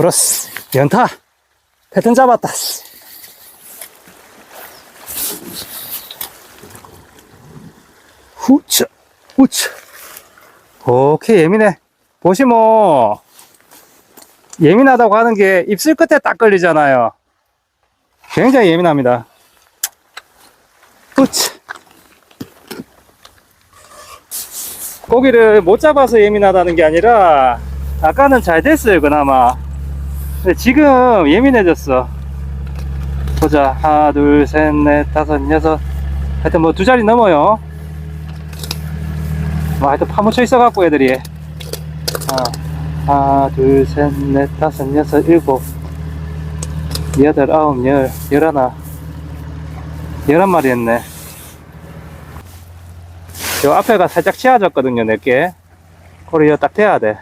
크로스. 연타. 패턴 잡았다 후차 우차 오케이 예민해. 보시면 예민하다고 하는 게 입술 끝에 딱 걸리잖아요. 굉장히 예민합니다. 우차 고기를 못 잡아서 예민하다는 게 아니라 아까는 잘 됐어요 그나마 근데 지금 예민해졌어. 보자. 하나 둘셋넷 다섯 여섯. 하여튼 뭐 두 자리 넘어요. 뭐 하여튼 파묻혀 있어 갖고 애들이. 아, 하나 둘셋넷 다섯 여섯 일곱 여덟 아홉 열 열하나. 열한 마리 했네. 요 앞에가 살짝 치아졌거든요 내게. 그래 이거 딱 대야 돼